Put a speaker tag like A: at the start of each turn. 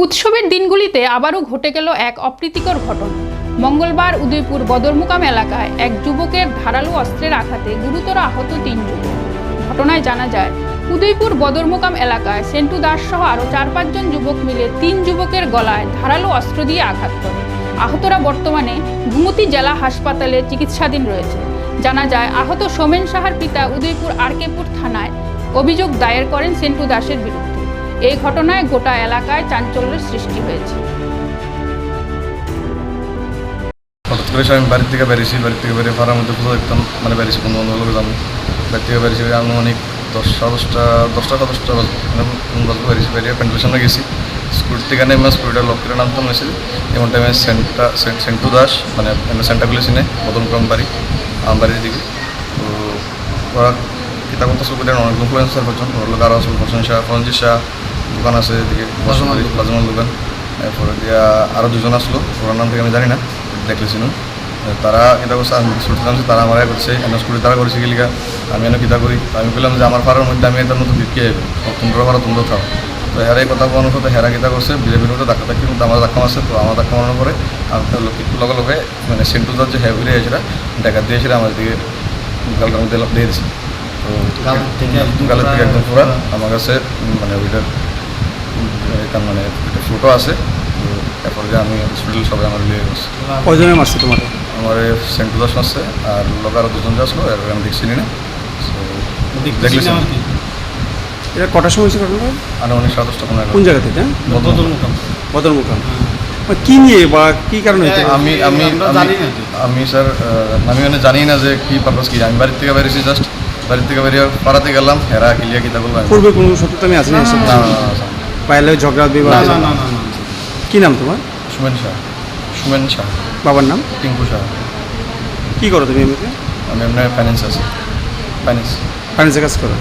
A: উৎসবের দিনগুলিতে আবারও ঘটে গেল এক অপ্রীতিকর ঘটনা। মঙ্গলবার উদয়পুর বদরমুকাম এলাকায় এক যুবকের ধারালো অস্ত্রের আঘাতে গুরুতর আহত তিন যুবক। ঘটনায় জানা যায়, উদয়পুর বদরমুকাম এলাকায় সেন্টু দাস সহ আরও চার পাঁচজন যুবক মিলে তিন যুবকের গলায় ধারালো অস্ত্র দিয়ে আঘাত করে। আহতরা বর্তমানে ঘুমতি জেলা হাসপাতালে চিকিৎসাধীন রয়েছে। জানা যায়, আহত সোমেন সাহার পিতা উদয়পুর আরকেপুর থানায় অভিযোগ দায়ের করেন সেন্টু দাসের বিরুদ্ধে। এই ঘটনায় গোটা এলাকায় চাঞ্চল্যের সৃষ্টি হয়েছে।
B: হঠাৎ করে আমি বাড়ির থেকে বেরিয়েছি, বাড়ির থেকে বেরিয়ে পাড়ার মধ্যে পুরো একদম মানে বেরিয়েছি বন্ধু বান্ধব আমি বাড়ির থেকে বেরিয়েছি আনুমানিক দশটা দশটা দশটা বা দশটা বাজে মানে বেরিয়েছি, বেরিয়ে প্যান্টের সামনে গেছি। স্কুটি থেকে নেমে স্কুটিটা লক করে নামতাম এসে এমন টাইমে সেন্ট সেন্টু দাস মানে এমনি সেন্টারগুলো চিনে বদলক্রম বাড়ি আমার দিকে। তো ওরা কিতা করতে শুরু করেন অনেক ইনফ্লুয়েন্সার করছেন ওর লোক আরও ফরঞ্জিত শাহ দোকান আছে এদিকে প্লাজমাল দোকান। এরপরে দিয়া আরও দুজন আসলো ওনার নাম থেকে আমি জানি না দেখলেছিলাম তারা এটা করছে আমি ছুটি জানছি তারা আমার করছে এনে স্কুলে তারা করেছে গেলিকা আমি এনে কিতা করি? আমি বললাম যে আমার পাড়ার মধ্যে আমি এটা নতুন বিক্রি যাবে তোমরা পাড়া তোমরা খাও। তো হেরা এই কথা বলার মতো হেরা কিতা করছে বিজেপির মধ্যে ধাক্কা ধাক্কির মধ্যে আমার ধাক্কা মারছে তো আমার ধাক্কা মারানোর পরে আমি লগে লগে মানে সেন্টুদার যে হ্যাঁ ফিরে এসেছিলা দেখা দিয়েছিল আমার দিকে গালটার মধ্যে দিয়ে দিয়েছে। তো
C: গালের থেকে একদম
B: গালের থেকে পুরা
C: পুরা-
B: আমার কাছে মানে ওইটার উম, তার মানে একটা ফটো আছে তারপর যে আমি হসপিটাল সবাই আমার লিয়ে গেছে
D: কজনে মারছে তোমার?
B: আমার সেন্টু দাস আছে আর লোক আরও দুজন যে আসলো এর আমি দেখছি না
C: আর
D: এটা কটার সময় হয়েছে ঘটনা?
B: আনুমানিক সাড়ে দশটা পনেরো
D: কোন জায়গা থেকে?
C: বদল মুখাম
D: বদরমুখাম কি নিয়ে বা কি কারণে।
B: আমি আমি আমি-
C: জানি না
B: আমি স্যার আমি মানে জানি না যে কি পারপাস কি। আমি বাড়ির থেকে বেরিয়েছি জাস্ট বাড়ির থেকে বেরিয়ে পাড়াতে গেলাম হেরা কিলিয়া কিতা বললাম
D: পূর্বে কোনো সত্যতা আমি আসিনি
B: না না।
D: পাইলে ঝগড়া বিবাহ
C: না না না না
D: কি নাম তোমার?
B: সুমেন শাহ। সুমেন শাহ।
D: বাবার নাম?
B: টিঙ্কু শাহ।
D: কি করো তুমি এমনিতে?
B: আমি এমনি ফাইন্যান্স আছি। ফাইন্যান্স
D: ফাইন্যান্সে কাজ করো?